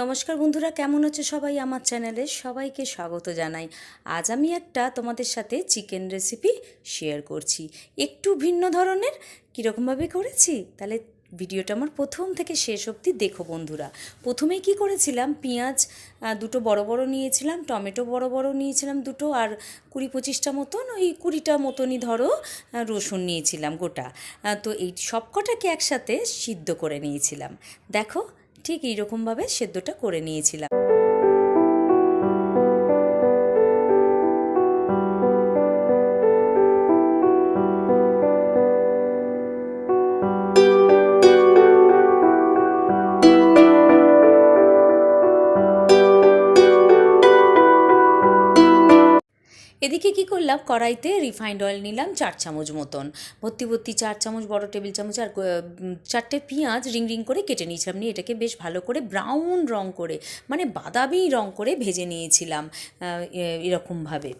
নমস্কার বন্ধুরা, কেমন হচ্ছে সবাই? আমার চ্যানেলে সবাইকে স্বাগত জানাই। আজ আমি একটা তোমাদের সাথে চিকেন রেসিপি শেয়ার করছি। একটু ভিন্ন ধরনের, কীরকমভাবে করেছি? তাহলে ভিডিওটা আমার প্রথম থেকে শেষ অবধি দেখো বন্ধুরা। প্রথমেই কি করেছিলাম? পেঁয়াজ দুটো বড় বড় নিয়েছিলাম, টমেটো বড় বড় নিয়েছিলাম দুটো, আর কুড়ি পঁচিশটা মতন, ওই কুড়িটা মতনই ধরো রসুন নিয়েছিলাম গোটা। তো এই সবকটাকে একসাথে সিদ্ধ করে নিয়েছিলাম। দেখো ঠিক এইরকমভাবে সেদ্ধটা করে নিয়েছিলাম। এদিকে কি করলাম? কড়াইতে রিফাইন্ড অয়েল নিলাম, চার চামচ মতন। ভর্তি ভর্তি চার চামচ, বড় টেবিল চামচ আর চারটে পেঁয়াজ রিং রিং করে কেটে নিয়েছিলাম নিয়ে এটাকে বেশ ভালো করে ব্রাউন রং করে মানে বাদামি রং করে ভেজে নিয়েছিলাম এরকমভাবে।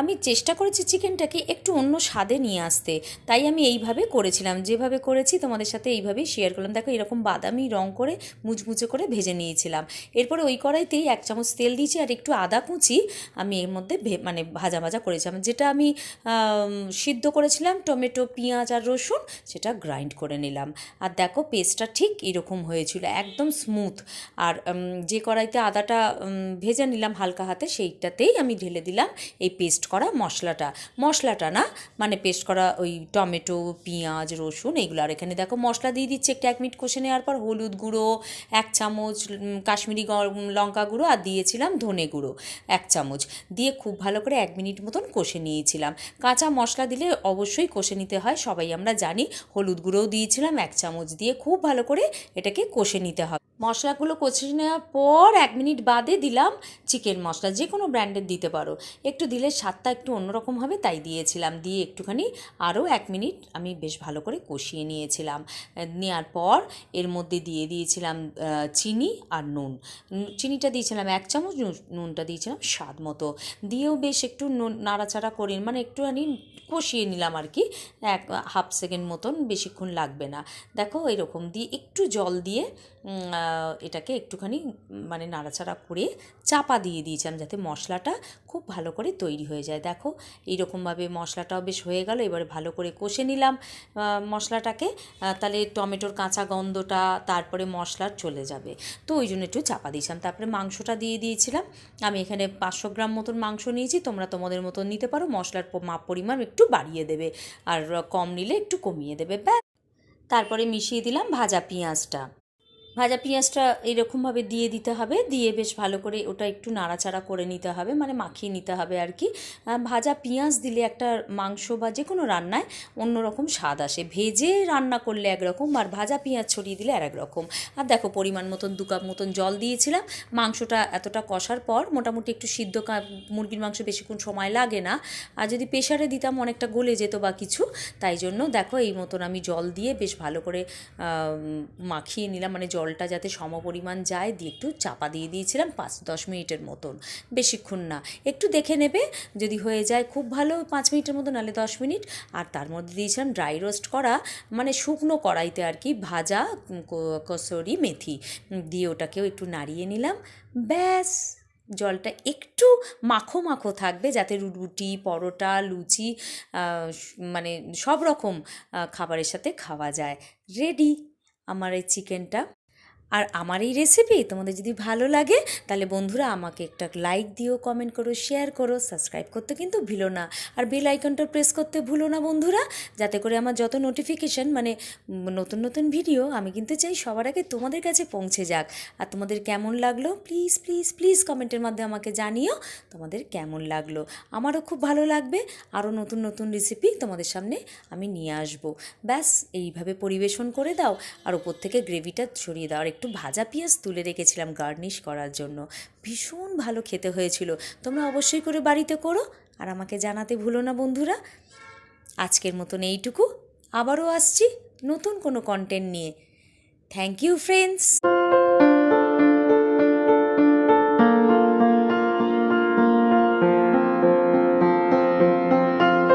আমি চেষ্টা করেছি চিকেনটাকে একটু অন্য স্বাদে নিয়ে আসতে। তাই আমি এইভাবে করেছিলাম। যেভাবে করেছি তোমাদের সাথে এইভাবেই শেয়ার করলাম। দেখো এরকম বাদামি রং করে মুচমুচে করে ভেজে নিয়েছিলাম। এরপরে ওই কড়াইতেই এক চামচ তেল দিয়েছি আর একটু আদা কুচি আমি এর মধ্যে মানে ভাজা ভাজা করেছিলাম। যেটা আমি সিদ্ধ করেছিলাম টমেটো, পেঁয়াজ আর রসুন সেটা গ্রাইন্ড করে নিলাম। আর দেখো পেস্টটা ঠিক এরকম হয়েছিল, একদম স্মুথ আর যে কড়াইতে আদাটা ভেজে নিলাম হালকা হাতে সেইটাতেই আমি ঢেলে দিলাম এই পেস্ট করা মশলাটা। মশলাটা না মানে পেস্ট করা ওই টমেটো, পেঁয়াজ, রসুন এইগুলো আর এখানে দেখো মশলা দিয়ে দিচ্ছি একটা, এক মিনিট কষে নেওয়ার পর হলুদ গুঁড়ো, এক চামচ কাশ্মীরি লঙ্কা গুঁড়ো আর দিয়েছিলাম ধনে গুঁড়ো, এক চামচ। দিয়ে খুব ভালো করে এক মিনিট মতন কষে নিয়েছিলাম। কাঁচা মশলা দিলে অবশ্যই কষে নিতে হয়, সবাই আমরা জানি। হলুদ গুঁড়োও দিয়েছিলাম, এক চামচ দিয়ে খুব ভালো করে এটাকে কষে নিতে হবে। মশলাগুলো কষে নেওয়ার পর এক মিনিট বাদে দিলাম চিকেন মশলা যে কোনো ব্র্যান্ডের দিতে পারো। একটু দিলে স্বাদটা একটু অন্যরকম হবে, তাই দিয়েছিলাম। দিয়ে একটুখানি আরও এক মিনিট আমি বেশ ভালো করে কষিয়ে নিয়েছিলাম। নেওয়ার পর এর মধ্যে দিয়ে দিয়েছিলাম চিনি আর নুন। চিনিটা দিয়েছিলাম এক চামচ, নুন- নুনটা দিয়েছিলাম স্বাদ মতো। দিয়েও বেশ একটু নুন- নাড়াচাড়া করে মানে একটুখানি কষিয়ে নিলাম আর কি, এক, হাফ সেকেন্ড মতন বেশিক্ষণ লাগবে না। দেখো এরকম দিয়ে একটু জল দিয়ে এটাকে একটুখানি মানে নাড়াচাড়া করে চাপা দিয়ে দিয়েছিলাম যাতে মশলাটা খুব ভালো করে তৈরি হয়ে দেখো, এইরকমভাবে মশলাটাও বেশ হয়ে গেল, এবারে ভালো করে কষে নিলাম। মশলাটাকে তাহলে টমেটোর কাঁচা গন্ধটা, তারপরে মশলার চলে যাবে। তো ওই জন্য একটু চাপা দিয়েছিলাম। তারপরে মাংসটা দিয়ে দিয়েছিলাম। আমি এখানে পাঁচশো গ্রাম মতন মাংস নিয়েছি, তোমরা তোমাদের মতন নিতে পারো। মশলার মাপ পরিমাণ একটু বাড়িয়ে দেবে আর কম নিলে একটু কমিয়ে দেবে। ব্যাস। তারপরে মিশিয়ে দিলাম ভাজা পেঁয়াজটা। ভাজা পেঁয়াজটা এরকমভাবে দিয়ে দিতে হবে, দিয়ে বেশ ভালো করে ওটা একটু নাড়াচাড়া করে নিতে হবে মানে মাখিয়ে নিতে হবে আর কি। ভাজা পেঁয়াজ দিলে একটা মাংস বা যে কোনো রান্নায় অন্যরকম স্বাদ আসে। ভেজে রান্না করলে একরকম, আর ভাজা পেঁয়াজ ছড়িয়ে দিলে আর রকম আর দেখো পরিমাণ মতন, দু কাপ মতন জল দিয়েছিলাম। মাংসটা এতটা কষার পর মোটামুটি একটু সিদ্ধ মুরগির মাংস বেশিক্ষণ সময় লাগে না। আর যদি প্রেশারে দিতাম, অনেকটা গলে যেত বা কিছু, তাই জন্য দেখো এই মতন আমি জল দিয়ে বেশ ভালো করে মাখিয়ে নিলাম মানে জলটা যাতে সমপরিমাণ যায়, দিয়ে একটু চাপা দিয়ে দিয়েছিলাম পাঁচ দশ মিনিটের মতন। বেশিক্ষণ না। একটু দেখে নেবে, যদি হয়ে যায় খুব ভালো পাঁচ মিনিটের মতো, নাহলে দশ মিনিট। আর তার মধ্যে দিয়েছিলাম ড্রাই রোস্ট করা মানে শুকনো কড়াইতে আর কি, ভাজা কসুরি মেথি। দিয়ে ওটাকেও একটু নাড়িয়ে নিলাম। ব্যাস! জলটা একটু মাখো মাখো থাকবে, যাতে রুটি, পরোটা, লুচি মানে সব রকম খাবারের সাথে খাওয়া যায়। রেডি! আমার এই চিকেনটা। আর আমার এই রেসিপি তোমাদের যদি ভালো লাগে, তাহলে বন্ধুরা আমাকে একটা লাইক দিও কমেন্ট করো শেয়ার করো সাবস্ক্রাইব করতে কিন্তু ভুলো না। আর বেল আইকনটা প্রেস করতে ভুলো না বন্ধুরা, যাতে করে আমার যত নোটিফিকেশন মানে নতুন নতুন ভিডিও আমি কিন্তু চাই সবার আগে তোমাদের কাছে পৌঁছে যাক। আর তোমাদের কেমন লাগল প্লিজ প্লিজ প্লিজ কমেন্টের মাধ্যমে আমাকে জানিও, তোমাদের কেমন লাগল। আমারও খুব ভালো লাগবে, আরও নতুন নতুন রেসিপি তোমাদের সামনে আমি নিয়ে আসব। ব্যাস, এইভাবে পরিবেশন করে দাও, আর ওপর থেকে গ্রেভিটা ছড়িয়ে দাও। আর একটু ভাজা পেঁয়াজ তুলে রেখেছিলাম গার্নিশ করার জন্য। ভীষণ ভালো খেতে হয়েছিল। তোমরা অবশ্যই করে বাড়িতে করো আর আমাকে জানাতে ভুলো না বন্ধুরা। আজকের মতন এইটুকু। আবারও আসছি নতুন কোনো কন্টেন্ট নিয়ে। Thank you friends